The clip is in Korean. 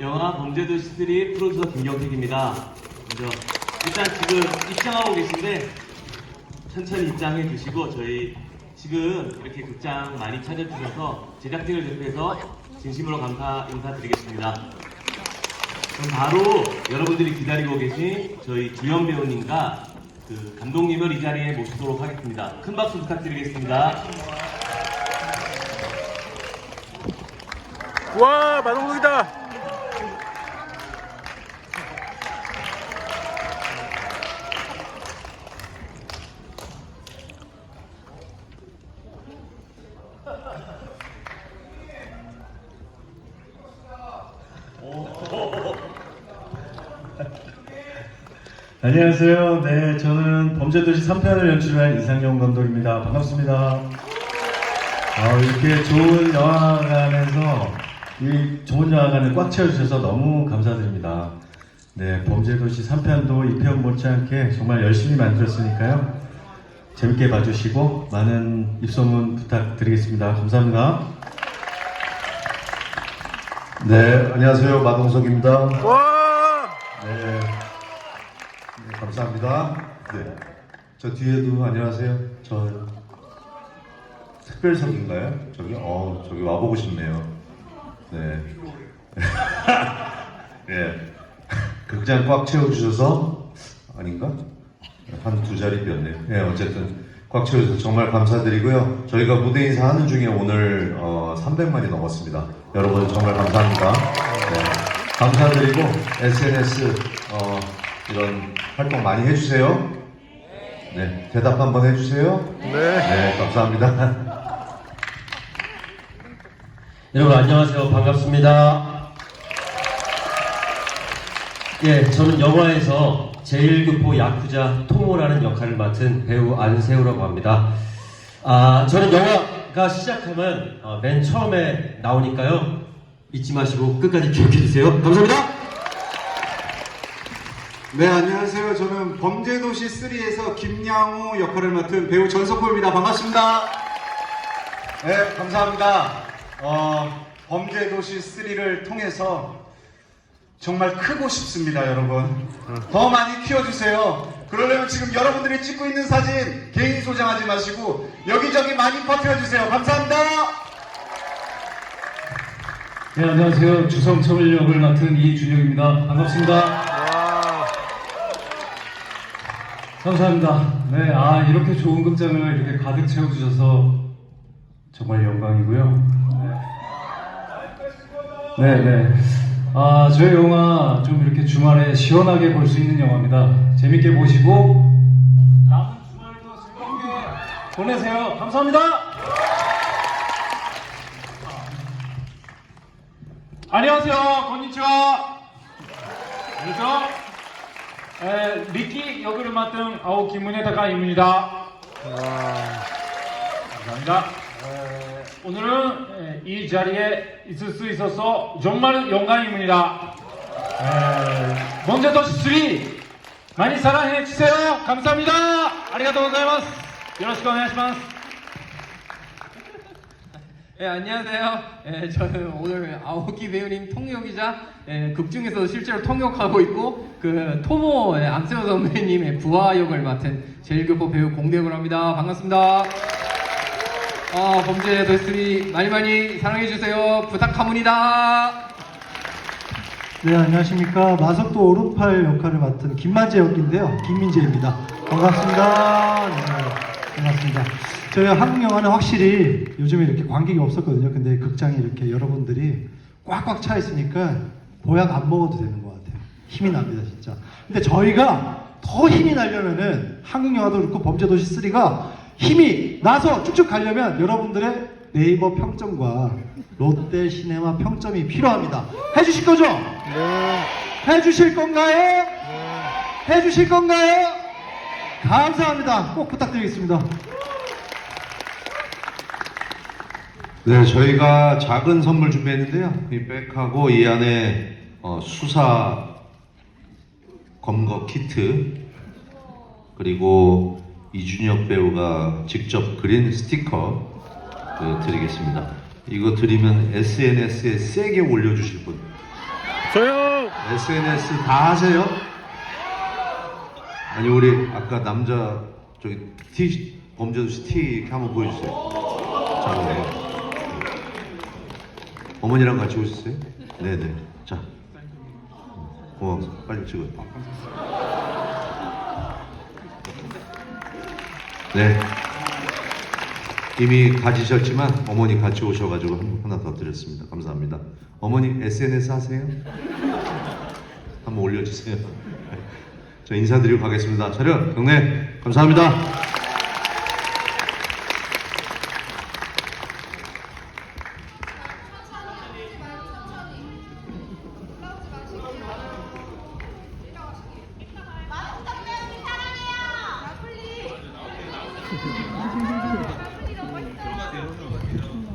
영화 범죄도시 3 프로듀서 김경택입니다. 먼저 일단 지금 입장하고 계신데 천천히 입장해 주시고 저희 지금 이렇게 극장 많이 찾아주셔서 제작진을 대표해서 진심으로 감사 인사드리겠습니다. 그럼 바로 여러분들이 기다리고 계신 저희 주연 배우님과 그 감독님을 이 자리에 모시도록 하겠습니다. 큰 박수 부탁드리겠습니다. 와 마동석이다. 안녕하세요. 네, 저는 범죄도시 3편을 연출한 이상용 감독입니다. 반갑습니다. 아, 이렇게 좋은 영화관에서 이 좋은 영화관을 꽉 채워주셔서 너무 감사드립니다. 네, 범죄도시 3편도 2편 못지않게 정말 열심히 만들었으니까요. 재밌게 봐주시고 많은 입소문 부탁드리겠습니다. 감사합니다. 네, 안녕하세요. 마동석입니다. 와. 네, 네, 감사합니다. 네, 저 뒤에도 안녕하세요. 저 특별석인가요? 저기, 어, 저기 와보고 싶네요. 네. 네. 극장 꽉 채워주셔서, 아닌가? 한 두 자리 비었네요. 네, 어쨌든 꽉 채워주셔서 정말 감사드리고요. 저희가 무대 인사하는 중에 오늘 어, 300만이 넘었습니다. 여러분 정말 감사합니다. 네, 감사드리고 SNS 어, 이런 활동 많이 해주세요. 네, 대답 한번 해주세요. 네. 네, 감사합니다. 여러분 안녕하세요. 반갑습니다. 예, 저는 영화에서 제1교포 야쿠자 토모라는 역할을 맡은 배우 안세우라고 합니다. 아, 저는 영화가 시작하면 어, 맨 처음에 나오니까요. 잊지 마시고 끝까지 기억해 주세요. 감사합니다. 네, 안녕하세요. 저는 범죄도시 3에서 김양호 역할을 맡은 배우 전석호입니다. 반갑습니다. 네, 감사합니다. 어, 범죄도시 3를 통해서 정말 크고 싶습니다, 여러분. 더 많이 키워주세요. 그러려면 지금 여러분들이 찍고 있는 사진 개인 소장하지 마시고 여기저기 많이 퍼뜨려주세요. 감사합니다. 네, 안녕하세요. 주성철 역을 맡은 이준영입니다. 반갑습니다. 와. 감사합니다. 네, 아, 이렇게 좋은 극장을 이렇게 가득 채워주셔서 정말 영광이고요. 네, 네. 네. 아, 저희 영화 좀 이렇게 주말에 시원하게 볼 수 있는 영화입니다. 재밌게 보시고 남은 주말도 즐겁게 보내세요. 감사합니다. 안녕하세요. 건니치와. 그래서 에, 리키 역을 맡은 아오 김문혜다카입니다. 감사합니다. 에, 오늘은 에, 이 자리에 있을 수 있어서 정말 영광입니다. 에, 먼저 더시3 많이 사랑해 주세요. 감사합니다. 아리가또 고자이마스. 요로시くお願いします. 네, 안녕하세요. 예, 저는 오늘 아오키 배우님 통역이자 예, 극 중에서 실제로 통역하고 있고 그 토모 예, 안세호 선배님의 부하 역을 맡은 제일교포 배우 공대역을 합니다. 반갑습니다. 아, 범죄 더스리 많이 많이 사랑해 주세요. 부탁합니다. 네, 안녕하십니까. 마석도 오른팔 역할을 맡은 김만재 역인데요. 김민재입니다. 반갑습니다. 네, 반갑습니다. 저희 한국 영화는 확실히 요즘에 이렇게 관객이 없었거든요. 근데 극장에 이렇게 여러분들이 꽉꽉 차 있으니까 보약 안 먹어도 되는 것 같아요. 힘이 납니다, 진짜. 근데 저희가 더 힘이 나려면은 한국 영화도 그렇고 범죄도시 3가 힘이 나서 쭉쭉 가려면 여러분들의 네이버 평점과 롯데 시네마 평점이 필요합니다. 해주실 거죠? 네. 해주실 건가요? 네. 해주실 건가요? 감사합니다. 꼭 부탁드리겠습니다. 네, 저희가 작은 선물 준비했는데요. 이 백하고 이 안에 어, 수사 검거 키트 그리고 이준혁 배우가 직접 그린 스티커 그, 드리겠습니다. 이거 드리면 SNS에 세게 올려주실 분 저요. SNS 다 하세요? 아니 우리 아까 남자 저기 티 범죄도시 티 이렇게 한번 보여주세요. 자, 네. 어머니랑 같이 오셨어요? 네네. 자, 고마워. 빨리 찍어. 네. 이미 가지셨지만 어머니 같이 오셔가지고 한- 하나 더 드렸습니다. 감사합니다. 어머니 SNS 하세요? 한번 올려주세요. 저 인사드리고 가겠습니다. 차렷, 경례, 감사합니다. ◆15 分。